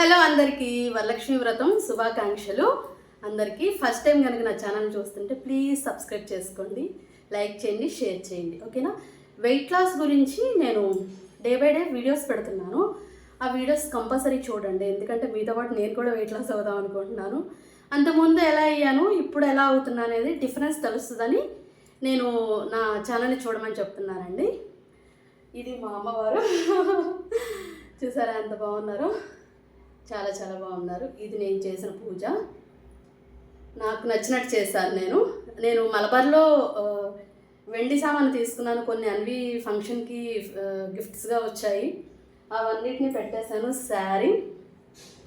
Hello అందరికీ వరలక్ష్మి వ్రతం శుభాకాంక్షలు. అందరికీ ఫస్ట్ టైం కనుక నా ఛానల్ చూస్తుంటే ప్లీజ్ సబ్స్క్రైబ్ చేసుకోండి లైక్ చేయండి షేర్ చేయండి ఓకేనా? వెయిట్ లాస్ గురించి నేను డే బై డే వీడియోస్ పెడుతున్నాను. ఆ వీడియోస్ కంపల్సరీ చూడండి ఎందుకంటే మీతో పాటు నేను కూడా వెయిట్ లాస్ అవుదాం అనుకుంటున్నాను. అంతకుముందు ఎలా అయ్యాను ఇప్పుడు ఎలా అవుతున్నా అనేది డిఫరెన్స్ తెలుస్తుందని నేను నా ఛానల్ని చూడమని చెప్తున్నానండి. ఇది మా అమ్మవారు. చూసారా ఎంత బాగున్నారు? చాలా చాలా బాగున్నారు. ఇది నేను చేసిన పూజ. నాకు నచ్చినట్టు చేశాను నేను. నేను మలబార్లో వెండి సామాను తీసుకున్నాను. కొన్ని అన్వి ఫంక్షన్కి గిఫ్ట్స్గా వచ్చాయి. అవన్నిటిని పెట్టేశాను. శారీ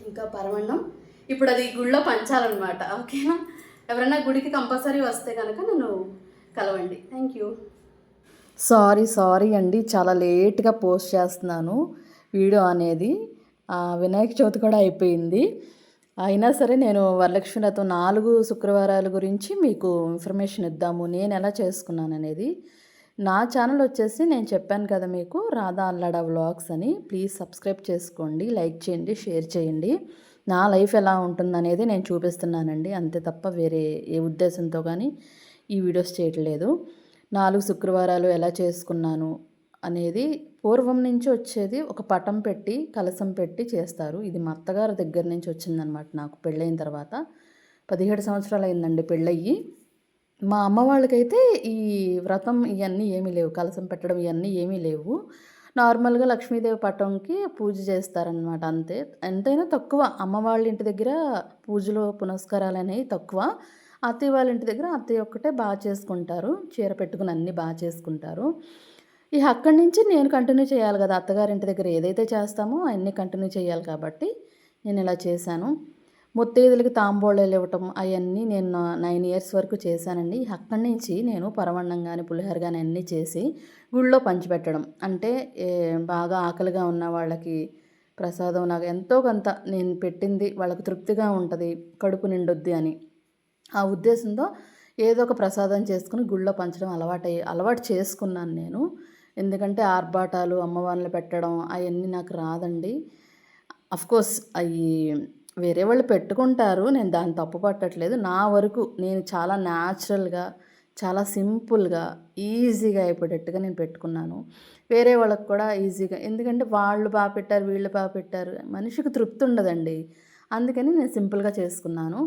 ఇంకా పరమన్నం. ఇప్పుడు అది గుళ్ళో పంచాలన్నమాట. ఓకేనా? ఎవరైనా గుడికి కంపల్సరీ వస్తే కనుక నన్ను కలవండి. Thank you. సారీ సారీ అండి. చాలా లేట్గా పోస్ట్ చేస్తున్నాను. వీడియో అనేది వినాయక చవితి కూడా అయిపోయింది. అయినా సరే నేను వరలక్ష్మి వ్రతం నాలుగు శుక్రవారాల గురించి మీకు ఇన్ఫర్మేషన్ ఇద్దాము. నేను ఎలా చేసుకున్నాను అనేది నా ఛానల్ వచ్చేసి నేను చెప్పాను కదా మీకు రాధా అల్లాడ వ్లాగ్స్ అని. ప్లీజ్ సబ్స్క్రైబ్ చేసుకోండి లైక్ చేయండి షేర్ చేయండి. నా లైఫ్ ఎలా ఉంటుందనేది నేను చూపిస్తున్నానండి. అంతే తప్ప వేరే ఏ ఉద్దేశంతో కానీ ఈ వీడియోస్ చేయట్లేదు. నాలుగు శుక్రవారాలు ఎలా చేసుకున్నాను అనేది పూర్వం నుంచి వచ్చేది ఒక పటం పెట్టి కలసం పెట్టి చేస్తారు. ఇది మా అత్తగారి దగ్గర నుంచి వచ్చిందనమాట నాకు పెళ్ళైన తర్వాత. పదిహేడు సంవత్సరాలు అయిందండి పెళ్ళయ్యి. మా అమ్మ వాళ్ళకైతే ఈ వ్రతం ఇవన్నీ ఏమీ లేవు. కలసం పెట్టడం ఇవన్నీ ఏమీ లేవు. నార్మల్గా లక్ష్మీదేవి పటంకి పూజ చేస్తారనమాట అంతే. ఎంతైనా తక్కువ. అమ్మ వాళ్ళ ఇంటి దగ్గర పూజలో పునస్కారాలు అనేవి తక్కువ. అత్తయ్య వాళ్ళ ఇంటి దగ్గర అత్తయ్య ఒక్కటే బాగా చేసుకుంటారు. చీర పెట్టుకుని అన్నీ బాగా చేసుకుంటారు. ఇక అక్కడి నుంచి నేను కంటిన్యూ చేయాలి కదా అత్తగారింటి దగ్గర ఏదైతే చేస్తామో అన్నీ కంటిన్యూ చేయాలి కాబట్టి నేను ఇలా చేశాను. ముత్తైదులకి తాంబూలాలు ఇవ్వటం అవన్నీ నేను నైన్ ఇయర్స్ వరకు చేశానండి. అక్కడి నుంచి నేను పరవన్నం కానీ పులిహోర కానీ అన్నీ చేసి గుళ్ళో పంచిపెట్టడం. అంటే బాగా ఆకలిగా ఉన్న వాళ్ళకి ప్రసాదం నాకు ఎంతో కొంత నేను పెట్టింది వాళ్ళకి తృప్తిగా ఉంటుంది కడుపు నిండొద్ది అని. ఆ ఉద్దేశంతో ఏదో ఒక ప్రసాదం చేసుకుని గుళ్ళో పంచడం అలవాటు అలవాటు చేసుకున్నాను నేను. ఎందుకంటే ఆర్భాటాలు అమ్మవార్లు పెట్టడం అవన్నీ నాకు రాదండి. కోర్స్ అవి వేరే వాళ్ళు పెట్టుకుంటారు. నేను దాన్ని తప్పు పట్టట్లేదు. నా వరకు నేను చాలా న్యాచురల్గా చాలా సింపుల్గా ఈజీగా అయిపోయేటట్టుగా నేను పెట్టుకున్నాను. వేరే వాళ్ళకి కూడా ఈజీగా ఎందుకంటే వాళ్ళు బాగా పెట్టారు వీళ్ళు బాగా పెట్టారు. మనిషికి తృప్తి ఉండదండి. అందుకని నేను సింపుల్గా చేసుకున్నాను.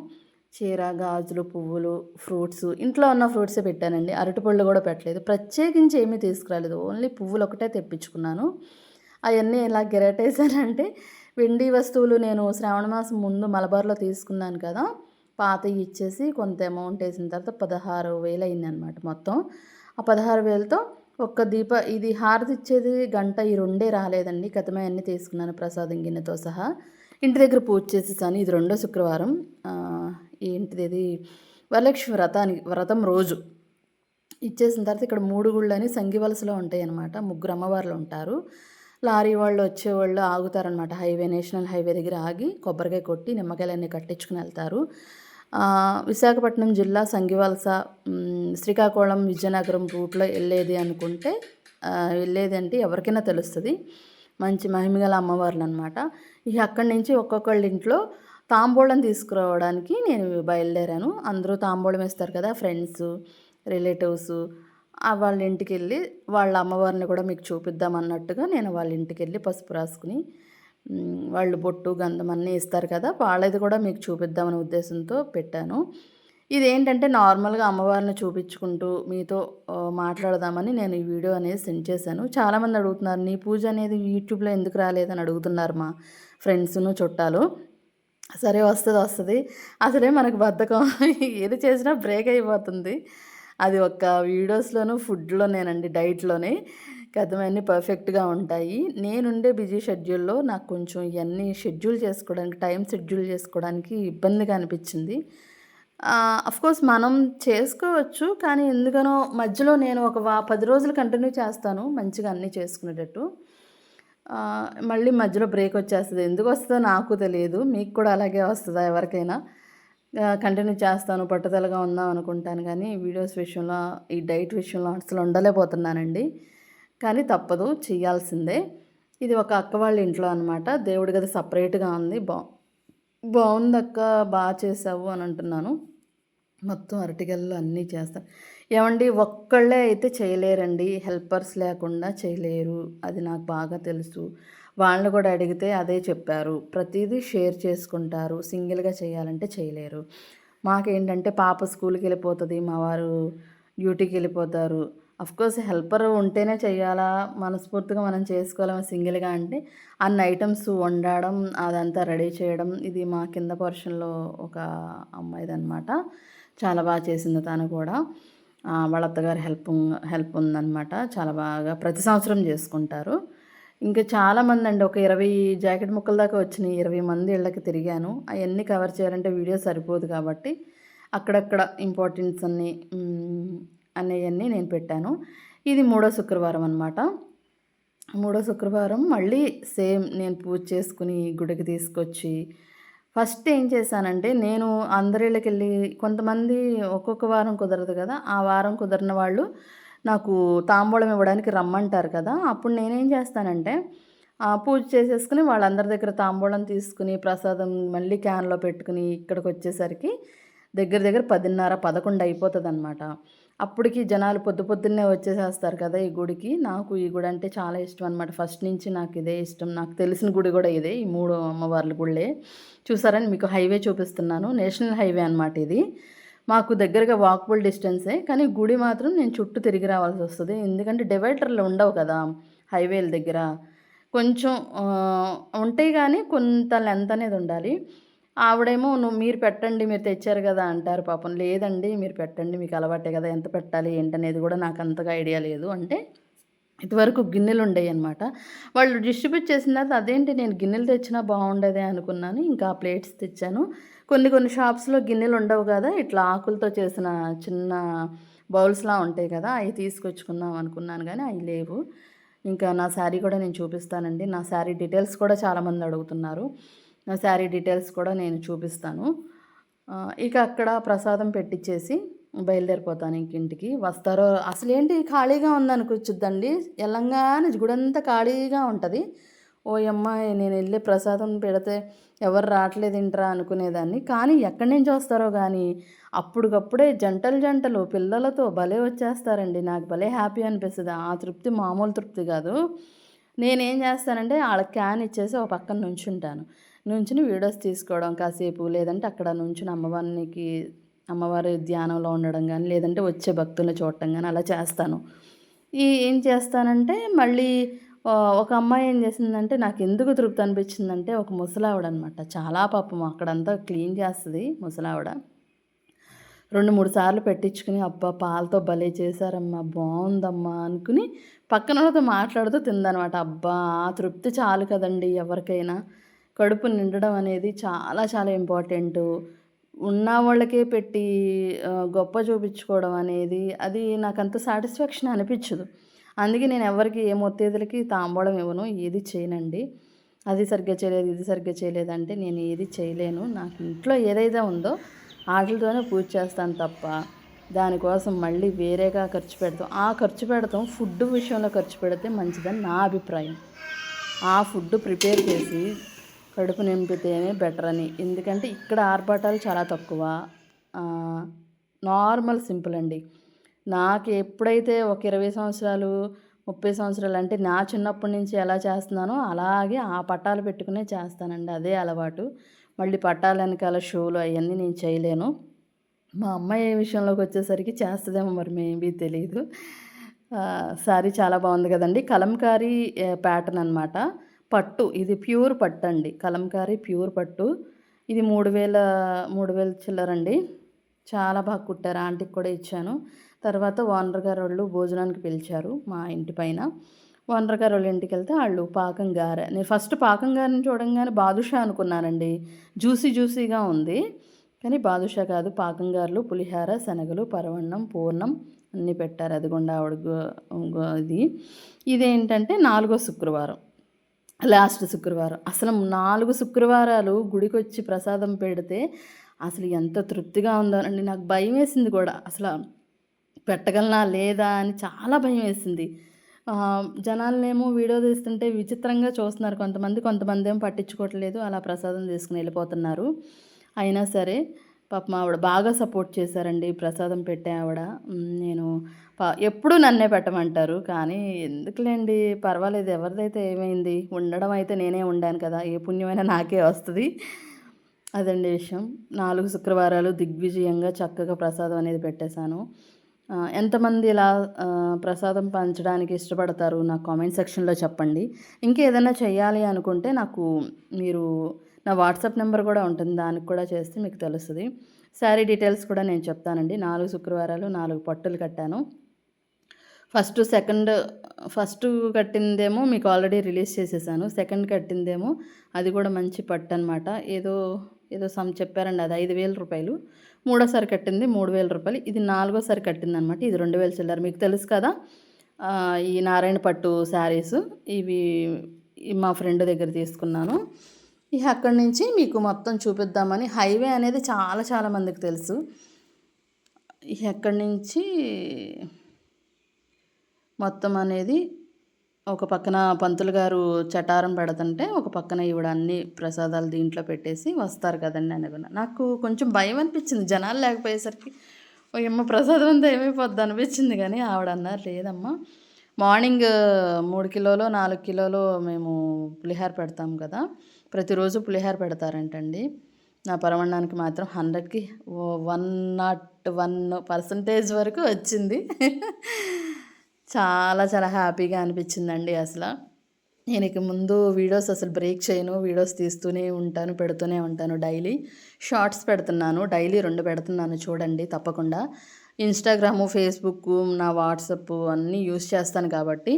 చీర గాజులు పువ్వులు ఫ్రూట్స్ ఇంట్లో ఉన్న ఫ్రూట్సే పెట్టానండి. అరటిపళ్ళు కూడా పెట్టలేదు. ప్రత్యేకించి ఏమీ తీసుకురాలేదు. ఓన్లీ పువ్వులు ఒకటే తెప్పించుకున్నాను. అవన్నీ ఎలా గిరటేసానంటే వెండి వస్తువులు నేను శ్రావణ మాసం ముందు మలబార్లో తీసుకున్నాను కదా పాత ఇచ్చేసి కొంత అమౌంట్ వేసిన తర్వాత పదహారు వేలు అయింది అనమాట మొత్తం. ఆ పదహారు వేలతో ఒక్క దీప ఇది హారతి ఇచ్చేది గంట ఈ రెండే రాలేదండి. కథమే అన్నీ తీసుకున్నాను ప్రసాదం గిన్నెతో సహా. ఇంటి దగ్గర పూజ చేసేసాను. ఇది రెండో శుక్రవారం. ఏంటిది ఇది? వరలక్ష్మి వ్రతానికి వ్రతం రోజు. ఇచ్చేసిన తర్వాత ఇక్కడ మూడు గుళ్ళని సంగివలసలో ఉంటాయి అన్నమాట ముగ్గురు అమ్మవార్లు ఉంటారు. లారీ వాళ్ళు వచ్చేవాళ్ళు ఆగుతారనమాట హైవే నేషనల్ హైవే దగ్గర ఆగి కొబ్బరికాయ కొట్టి నిమ్మకాయలన్నీ కట్టించుకుని వెళ్తారు. విశాఖపట్నం జిల్లా సంగివలస శ్రీకాకుళం విజయనగరం రూట్లో వెళ్ళేది అనుకుంటే వెళ్ళేది అంటే ఎవరికైనా తెలుస్తుంది. మంచి మహిమగల అమ్మవార్లు అనమాట ఇక అక్కడి నుంచి ఒక్కొక్కళ్ళ ఇంట్లో తాంబూలం తీసుకురావడానికి నేను బయలుదేరాను. అందరూ తాంబూలం వేస్తారు కదా ఫ్రెండ్స్ రిలేటివ్స్ వాళ్ళ ఇంటికి వెళ్ళి వాళ్ళ అమ్మవారిని కూడా మీకు చూపిద్దాం అన్నట్టుగా నేను వాళ్ళ ఇంటికి వెళ్ళి పసుపు రాసుకుని వాళ్ళు బొట్టు గంధం అన్నీ ఇస్తారు కదా వాళ్ళది కూడా మీకు చూపిద్దామనే ఉద్దేశంతో పెట్టాను. ఇదేంటంటే నార్మల్గా అమ్మవారిని చూపించుకుంటూ మీతో మాట్లాడదామని నేను ఈ వీడియో అనేది సెండ్ చేశాను. చాలామంది అడుగుతున్నారు నీ పూజ అనేది యూట్యూబ్లో ఎందుకు రాలేదని అడుగుతున్నారు మా ఫ్రెండ్స్ను చుట్టాలు. సరే వస్తుంది వస్తుంది. అసలే మనకు బద్ధకం. ఏది చేసినా బ్రేక్ అయిపోతుంది. అది ఒక్క వీడియోస్లోను ఫుడ్లోనేనండి డైట్లోనే. కథమన్నీ పర్ఫెక్ట్గా ఉంటాయి. నేనుండే బిజీ షెడ్యూల్లో నాకు కొంచెం ఇవన్నీ షెడ్యూల్ చేసుకోవడానికి టైం షెడ్యూల్ చేసుకోవడానికి ఇబ్బందిగా అనిపించింది. కోర్స్ మనం చేసుకోవచ్చు కానీ ఎందుకనో మధ్యలో నేను ఒక వా పది రోజులు కంటిన్యూ చేస్తాను మంచిగా అన్నీ చేసుకునేటట్టు. మళ్ళీ మధ్యలో బ్రేక్ వచ్చేస్తుంది. ఎందుకు వస్తుందో నాకు తెలియదు. మీకు కూడా అలాగే వస్తుందా ఎవరికైనా? కంటిన్యూ చేస్తాను పట్టుదలగా ఉందాం అనుకుంటాను కానీ వీడియోస్ విషయంలో ఈ డైట్ విషయంలో అసలు ఉండలేకపోతున్నానండి. కానీ తప్పదు చేయాల్సిందే. ఇది ఒక అక్క వాళ్ళ ఇంట్లో అనమాట దేవుడి గది సపరేట్గా ఉంది. బా బాగుంది అక్క బాగా చేసావు అని అంటున్నాను. మొత్తం అరటిగల్లు అన్నీ చేస్తాను ఏమండి? ఒక్కళ్ళే అయితే చేయలేరండి. హెల్పర్స్ లేకుండా చేయలేరు. అది నాకు బాగా తెలుసు. వాళ్ళని కూడా అడిగితే అదే చెప్పారు. ప్రతిదీ షేర్ చేసుకుంటారు. సింగిల్గా చేయాలంటే చేయలేరు. మాకేంటంటే పాప స్కూల్కి వెళ్ళిపోతుంది. మా వారు డ్యూటీకి వెళ్ళిపోతారు. కోర్స్ హెల్పర్ ఉంటేనే చేయాలా? మనస్ఫూర్తిగా మనం చేసుకోవాలా సింగిల్గా అంటే? అన్ని ఐటమ్స్ వండడం అదంతా రెడీ చేయడం ఇది మా కింద పోర్షన్లో ఒక అమ్మాయిది అనమాట చాలా బాగా చేసింది తను కూడా. వాళ్ళ అత్తగారి హెల్ప్ హెల్ప్ ఉందన్నమాట. చాలా బాగా ప్రతి సంవత్సరం చేసుకుంటారు. ఇంకా చాలామంది అండి ఒక ఇరవై జాకెట్ ముక్కల దాకా వచ్చినాయి ఇరవై మంది ఇళ్ళకి తిరిగాను. అవన్నీ కవర్ చేయాలంటే వీడియో సరిపోదు కాబట్టి అక్కడక్కడ ఇంపార్టెన్స్ అన్ని అనేవన్నీ నేను పెట్టాను. ఇది మూడో శుక్రవారం అనమాట మూడో శుక్రవారం మళ్ళీ సేమ్ నేను పూజ చేసుకుని గుడికి తీసుకొచ్చి ఫస్ట్ ఏం చేశానంటే నేను అందరిళ్ళకి వెళ్ళి కొంతమంది ఒక్కొక్క వారం కుదరదు కదా ఆ వారం కుదరిన వాళ్ళు నాకు తాంబూలం ఇవ్వడానికి రమ్మంటారు కదా అప్పుడు నేనేం చేస్తానంటే ఆ, పూజ చేసేసుకుని వాళ్ళందరి దగ్గర తాంబూలం తీసుకుని ప్రసాదం మళ్ళీ క్యాన్లో పెట్టుకుని ఇక్కడికి వచ్చేసరికి దగ్గర దగ్గర పదిన్నర పదకొండు అయిపోతుంది అనమాట అప్పటికి జనాలు పొద్దు పొద్దున్నే వచ్చేసేస్తారు కదా ఈ గుడికి. నాకు ఈ గుడి అంటే చాలా ఇష్టం అనమాట ఫస్ట్ నుంచి నాకు ఇదే ఇష్టం. నాకు తెలిసిన గుడి కూడా ఇదే ఈ మూడు అమ్మవార్ల గుళ్ళే. చూసారని మీకు హైవే చూపిస్తున్నాను. నేషనల్ హైవే అనమాట ఇది. మాకు దగ్గరగా వాకబుల్ డిస్టెన్సే కానీ గుడి మాత్రం నేను చుట్టూ తిరిగి రావాల్సి వస్తుంది. ఎందుకంటే డివైడర్లు ఉండవు కదా హైవేల దగ్గర. కొంచెం ఉంటాయి కానీ కొంత లెంత్ అనేది ఉండాలి. ఆవిడేమో నువ్వు మీరు పెట్టండి మీరు తెచ్చారు కదా అంటారు పాపం. లేదండి మీరు పెట్టండి మీకు అలవాటే కదా ఎంత పెట్టాలి ఏంటనేది కూడా నాకు అంతగా ఐడియా లేదు. అంటే ఇదివరకు గిన్నెలు ఉండేవి అనమాట వాళ్ళు డిస్ట్రిబ్యూట్ చేసిన తర్వాత అదేంటి నేను గిన్నెలు తెచ్చినా బాగుండేదే అనుకున్నాను. ఇంకా ఆ ప్లేట్స్ తెచ్చాను. కొన్ని కొన్ని షాప్స్లో గిన్నెలు ఉండవు కదా ఇట్లా ఆకులతో చేసిన చిన్న బౌల్స్లా ఉంటాయి కదా అవి తీసుకొచ్చుకుందాం అనుకున్నాను కానీ అవి లేవు. ఇంకా నా శారీ కూడా నేను చూపిస్తానండి. నా శారీ డీటెయిల్స్ కూడా చాలామంది అడుగుతున్నారు. నా శారీ డీటెయిల్స్ కూడా నేను చూపిస్తాను. ఇక అక్కడ ప్రసాదం పెట్టించేసి బయలుదేరిపోతాను ఇంక ఇంటికి. వస్తారో అసలు ఏంటి ఖాళీగా ఉందనుకొచ్చుద్దండి ఎల్లంగానే గుడంతా ఖాళీగా ఉంటుంది. ఓ అమ్మాయి నేను వెళ్ళి ప్రసాదం పెడితే ఎవరు రావట్లేదు ఇంట్రా అనుకునేదాన్ని. కానీ ఎక్కడి నుంచి వస్తారో కానీ అప్పటికప్పుడే జంటలు జంటలు పిల్లలతో భలే వచ్చేస్తారండి. నాకు భలే హ్యాపీ అనిపిస్తుంది. ఆ తృప్తి మామూలు తృప్తి కాదు. నేనేం చేస్తానంటే వాళ్ళ క్యాన్ ఇచ్చేసి ఒక పక్కన నుంచుంటాను. నుంచుని వీడియోస్ తీసుకోవడం కాసేపు లేదంటే అక్కడ నుంచుని అమ్మవారికి అమ్మవారి ధ్యానంలో ఉండడం కానీ లేదంటే వచ్చే భక్తులను చూడటం కానీ అలా చేస్తాను. ఈ ఏం చేస్తానంటే మళ్ళీ ఒక అమ్మాయి ఏం చేసిందంటే నాకు ఎందుకు తృప్తి అనిపించిందంటే ఒక ముసలావిడ అనమాట చాలా పాపం అక్కడంతా క్లీన్ చేస్తుంది ముసలావిడ. రెండు మూడు సార్లు పెట్టించుకుని అబ్బా పాలతో భలే చేశారమ్మా బాగుందమ్మా అనుకుని పక్కన వాళ్ళతో మాట్లాడుతూ తిందనమాట. అబ్బా ఆ తృప్తి చాలు కదండి ఎవరికైనా. కడుపు నిండడం అనేది చాలా చాలా ఇంపార్టెంట్. ఉన్న వాళ్ళకే పెట్టి గొప్ప చూపించుకోవడం అనేది అది నాకు అంత సాటిస్ఫాక్షన్ అనిపించదు. అందుకే నేను ఎవరికి ఏ మొత్తేదులకి తాంబూలం ఇవ్వను ఏది చేయనండి. అది సరిగ్గా చేయలేదు ఇది సరిగ్గా చేయలేదు అంటే నేను ఏది చేయలేను. నాకు ఇంట్లో ఏదైతే ఉందో వాటితోనే పూజ చేస్తాను తప్ప దానికోసం మళ్ళీ వేరేగా ఖర్చు పెడతాం. ఆ ఖర్చు పెడతాం ఫుడ్ విషయంలో ఖర్చు పెడితే మంచిదని నా అభిప్రాయం. ఆ ఫుడ్ ప్రిపేర్ చేసి కడుపు నింపితేనే బెటర్ అని. ఎందుకంటే ఇక్కడ ఆర్భాటాలు చాలా తక్కువ. నార్మల్ సింపుల్ అండి. నాకు ఎప్పుడైతే ఒక ఇరవై సంవత్సరాలు ముప్పై సంవత్సరాలు అంటే నా చిన్నప్పటి నుంచి ఎలా చేస్తున్నానో అలాగే ఆ పట్టాలు పెట్టుకునే చేస్తానండి. అదే అలవాటు. మళ్ళీ పట్టాల వెనకాల షోలు అవన్నీ నేను చేయలేను. మా అమ్మాయి విషయంలోకి వచ్చేసరికి చేస్తుందేమో మరి మేబీ తెలియదు సారీ చాలా బాగుంది కదండి. కలంకారీ ప్యాటర్న్ అనమాట పట్టు. ఇది ప్యూర్ పట్టు అండి కలంకారీ ప్యూర్ పట్టు. ఇది మూడు వేల మూడు వేల చిల్లరండి చాలా బాగా కుట్టారు. ఆంటీకి కూడా ఇచ్చాను. తర్వాత ఓనర్ గారు వాళ్ళు భోజనానికి పిలిచారు మా ఇంటి పైన. ఓనర్ గారు వాళ్ళ ఇంటికి వెళ్తే వాళ్ళు పాకం గారె. నేను ఫస్ట్ పాకం గారిని చూడంగానే బాదుషా అనుకున్నానండి. జ్యూసీ జ్యూసీగా ఉంది. కానీ బాదుషా కాదు. పాకం గారెలు పులిహార శనగలు పరవన్నం పూర్ణం అన్నీ పెట్టారు. అదిగొండ ఆవిడ ఇది. ఇదేంటంటే నాలుగో శుక్రవారం. లాస్ట్ శుక్రవారం. అసలు నాలుగు శుక్రవారాలు గుడికి వచ్చి ప్రసాదం పెడితే అసలు ఎంత తృప్తిగా ఉందోనండి నాకు భయం వేసింది కూడా. అసలు పెట్టగలనా లేదా అని చాలా భయం వేసింది. జనాలనేమో వీడియో తీస్తుంటే విచిత్రంగా చూస్తున్నారు. కొంతమంది కొంతమంది ఏమో పట్టించుకోవట్లేదు. అలా ప్రసాదం తీసుకుని వెళ్ళిపోతున్నారు. అయినా సరే పాపం ఆవిడ బాగా సపోర్ట్ చేశారండి. ప్రసాదం పెట్టే ఆవిడ. నేను ప- ఎప్పుడూ నన్నే పెట్టమంటారు. కానీ ఎందుకులేండి? పర్వాలేదు. ఎవరిదైతే ఏమైంది? ఉండడం అయితే నేనే ఉండాను కదా. ఏ పుణ్యమైనా నాకే వస్తుంది. అదండి విషయం. నాలుగు శుక్రవారాలు దిగ్విజయంగా చక్కగా ప్రసాదం అనేది పెట్టేశాను. ఎంతమంది ఇలా ప్రసాదం పంచడానికి ఇష్టపడతారు? నాకు కామెంట్ సెక్షన్లో చెప్పండి. ఇంకేదైనా చేయాలి అనుకుంటే నాకు మీరు నా వాట్సాప్ నెంబర్ కూడా ఉంటుంది. దానికి కూడా చేస్తే మీకు తెలుస్తుంది. శారీ డీటెయిల్స్ కూడా నేను చెప్తానండి. నాలుగు శుక్రవారాలు నాలుగు పట్టులు కట్టాను. ఫస్ట్ సెకండ్ ఫస్ట్ కట్టిందేమో మీకు ఆల్రెడీ రిలీజ్ చేసేసాను. సెకండ్ కట్టిందేమో అది కూడా మంచి పట్టు అనమాట ఏదో ఏదో సమ్ చెప్పారండి అది ఐదు వేల రూపాయలు. మూడోసారి కట్టింది మూడు వేల రూపాయలు. ఇది నాలుగోసారి కట్టింది అనమాట ఇది రెండు వేల చిల్లర. మీకు తెలుసు కదా ఈ నారాయణ పట్టు శారీస్. ఇవి మా ఫ్రెండ్ దగ్గర తీసుకున్నాను. ఇక అక్కడి నుంచి మీకు మొత్తం చూపిద్దామని హైవే అనేది చాలా చాలా మందికి తెలుసు. ఇక అక్కడి నుంచి మొత్తం అనేది ఒక పక్కన పంతులు గారు చటారం పెడుతుంటే ఒక పక్కన ఈవిడ అన్ని ప్రసాదాలు దీంట్లో పెట్టేసి వస్తారు కదండి అనుకున్నా. నాకు కొంచెం భయం అనిపించింది. జనాలు లేకపోయేసరికి ఓ అమ్మ ప్రసాదం అంతా ఏమైపోద్ది అనిపించింది కానీ ఆవిడ అన్నారు లేదమ్మా మార్నింగ్ మూడు కిలోలు నాలుగు కిలోలు మేము పులిహార పెడతాం కదా ప్రతిరోజు పులిహార పెడతారంటండి. నా పరమన్నానికి మాత్రం హండ్రెడ్కి వన్ నాట్ వన్ పర్సంటేజ్ వరకు వచ్చింది. చాలా చాలా హ్యాపీగా అనిపించిందండి అసలు. నేను ఇక ముందు వీడియోస్ అసలు బ్రేక్ చేయను. వీడియోస్ తీస్తూనే ఉంటాను పెడుతూనే ఉంటాను డైలీ. షార్ట్స్ పెడుతున్నాను డైలీ రెండు పెడుతున్నాను చూడండి తప్పకుండా. ఇన్స్టాగ్రాము ఫేస్బుక్ నా వాట్సప్ అన్నీ యూస్ చేస్తాను కాబట్టి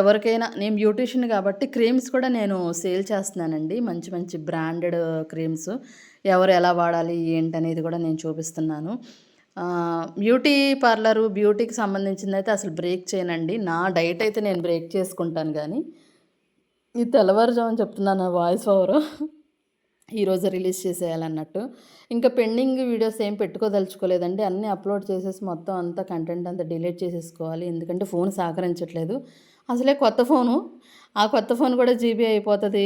ఎవరికైనా నేను బ్యూటీషియన్ కాబట్టి క్రీమ్స్ కూడా నేను సేల్ చేస్తున్నానండి. మంచి మంచి బ్రాండెడ్ క్రీమ్స్. ఎవరు ఎలా వాడాలి ఏంటనేది కూడా నేను చూపిస్తున్నాను. బ్యూటీ పార్లరు బ్యూటీకి సంబంధించింది అయితే అసలు బ్రేక్ చేయనండి. నా డైట్ అయితే నేను బ్రేక్ చేసుకుంటాను కానీ ఈ తెల్లవారుజామని చెప్తున్నాను వాయిస్ ఓవర్. ఈరోజు రిలీజ్ చేసేయాలన్నట్టు. ఇంకా పెండింగ్ వీడియోస్ ఏం పెట్టుకోదలుచుకోలేదండి. అన్నీ అప్లోడ్ చేసేసి మొత్తం అంతా కంటెంట్ అంతా డిలీట్ చేసేసుకోవాలి. ఎందుకంటే ఫోన్ సహకరించట్లేదు అసలే కొత్త ఫోను. ఆ కొత్త ఫోన్ కూడా జీబీ అయిపోతుంది.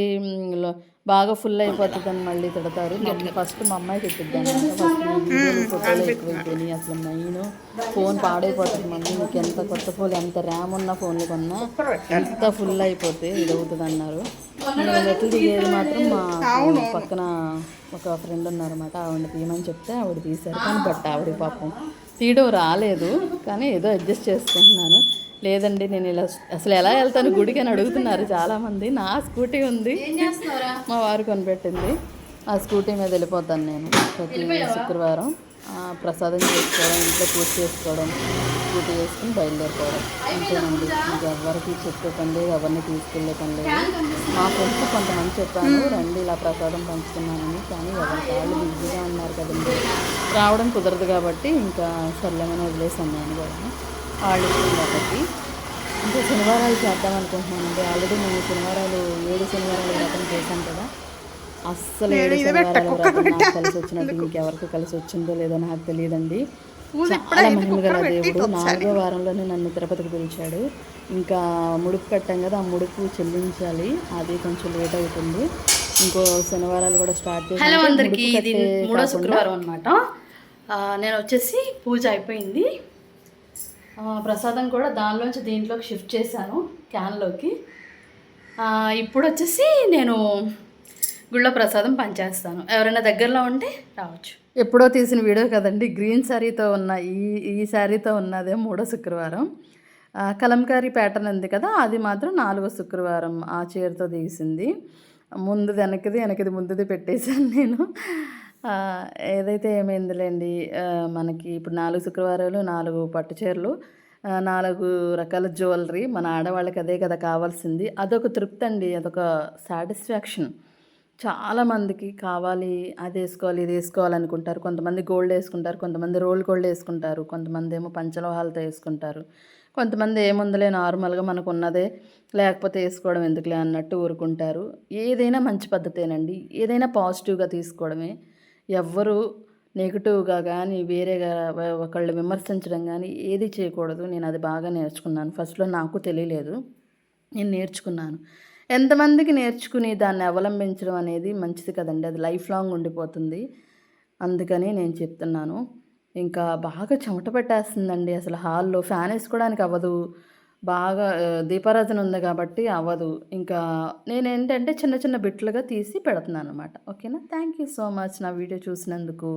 బాగా ఫుల్ అయిపోతుంది అని మళ్ళీ తిడతారు. ఫస్ట్ మా అమ్మాయి ఫస్ట్ ఫోటోలు ఎక్కువైపోయినాయి అసలు మెయిన్ ఫోన్ పాడైపోతుంది మళ్ళీ. నీకు ఎంత కొత్త ఫోన్ ఎంత ర్యామ్ ఉన్న ఫోన్లు కొన్నా ఎంత ఫుల్ అయిపోతే ఇది అవుతుంది అన్నారు నేను మెట్లు దిగేది మాత్రం మా పక్కన ఒక ఫ్రెండ్ ఉన్నారన్నమాట. ఆవిడ తీయమని చెప్తే ఆవిడ తీశారు. కానీ బట్ ఆవిడ పాపం తీయడం రాలేదు. కానీ ఏదో అడ్జస్ట్ చేసుకుంటున్నాను. లేదండి నేను ఇలా అసలు ఎలా వెళ్తాను గుడికి అని అడుగుతున్నారు చాలామంది. నా స్కూటీ ఉంది. మా వారు కొనిపెట్టింది. ఆ స్కూటీ మీద వెళ్ళిపోతాను నేను ప్రతి శుక్రవారం. ప్రసాదం చేసుకోవడం ఇంట్లో పూజ చేసుకోవడం స్కూటీ వేసుకుని బయలుదేరిపోవడం. అంతేనండి ఇంకా ఎవరికి చెప్పే పని లేదు ఎవరిని తీసుకెళ్ళే పని లేదు మా ఫ్రెండ్స్ కొంతమంది చెప్పాను రండి ఇలా ప్రసాదం పంచుతున్నానని. కానీ ఎవరి వాళ్ళు బిజీగా ఉన్నారు కదండి. రావడం కుదరదు కాబట్టి ఇంకా సర్లేమని వదిలేసాను నేను కూడా. వాళ్ళు ఇష్టం కాబట్టి ఇంకా శనివారాలు చేద్దాం అనుకుంటున్నానండి ఆల్రెడీ నేను శనివారాలు ఏడు శనివారాలు వ్రతం చేశాను కదా. అస్సలు ఏడు శనివారాలు వ్రతం నాకు కలిసి వచ్చినట్టు ఇంకెవరికి కలిసి వచ్చిందో లేదో నాకు తెలియదండి. చాలా మహిమ గల దేవుడు. నాలుగో వారంలోనే నన్ను తిరుపతికి పిలిచాడు. ఇంకా ముడుపు కట్టాం కదా ఆ ముడుపు చెల్లించాలి. అది కొంచెం లేట్ అవుతుంది. ఇంకో శనివారాలు కూడా స్టార్ట్ చేసి హలో అందరికీ ఇది మూడో శుక్రవారం అనమాట నేను వచ్చేసి పూజ అయిపోయింది. ప్రసాదం కూడా దానిలోంచి దీంట్లోకి షిఫ్ట్ చేశాను క్యాన్లోకి. ఇప్పుడు వచ్చేసి నేను గుళ్ళో ప్రసాదం పనిచేస్తాను ఎవరైనా దగ్గరలో ఉంటే రావచ్చు. ఎప్పుడో తీసిన వీడియో కదండి గ్రీన్ శారీతో ఉన్న ఈ ఈ శారీతో ఉన్నదే మూడో శుక్రవారం. కలంకారీ ప్యాటర్న్ ఉంది కదా అది మాత్రం నాలుగో శుక్రవారం ఆ చీరతో తీసింది. ముందు వెనకది వెనకది ముందుది పెట్టేశాను నేను. ఏదైతే ఏమైందిలేండి మనకి ఇప్పుడు నాలుగు శుక్రవారాలు నాలుగు పట్టు చీరలు నాలుగు రకాల జ్యువెలరీ మన ఆడవాళ్ళకి అదే కదా కావాల్సింది. అదొక తృప్తి అండి అదొక సాటిస్ఫాక్షన్. చాలామందికి కావాలి అది వేసుకోవాలి ఇది వేసుకోవాలనుకుంటారు. కొంతమంది గోల్డ్ వేసుకుంటారు కొంతమంది రోల్ గోల్డ్ వేసుకుంటారు కొంతమంది ఏమో పంచలోహాలతో వేసుకుంటారు. కొంతమంది ఏముందలే నార్మల్గా మనకు ఉన్నదే లేకపోతే వేసుకోవడం ఎందుకులే అన్నట్టు ఊరుకుంటారు. ఏదైనా మంచి పద్ధతేనండి. ఏదైనా పాజిటివ్గా తీసుకోవడమే. ఎవ్వరు నెగిటివ్గా కానీ వేరేగా ఒకళ్ళు విమర్శించడం కానీ ఏది చేయకూడదు. నేను అది బాగా నేర్చుకున్నాను. ఫస్ట్లో నాకు తెలియలేదు. నేను నేర్చుకున్నాను. ఎంతమందికి నేర్చుకుని దాన్ని అవలంబించడం అనేది మంచిది కదండి. అది లైఫ్ లాంగ్ ఉండిపోతుంది. అందుకని నేను చెప్తున్నాను. ఇంకా బాగా చెమట పెట్టేస్తుందండి. అసలు హాల్లో ఫ్యాన్ వేసుకోవడానికి అవ్వదు. బాగా దీపారాధన ఉంది కాబట్టి అవ్వదు. ఇంకా నేనేంటంటే చిన్న చిన్న బిట్లుగా తీసి పెడుతున్నాను అనమాట ఓకేనా? థ్యాంక్ యూ సో మచ్ నా వీడియో చూసినందుకు.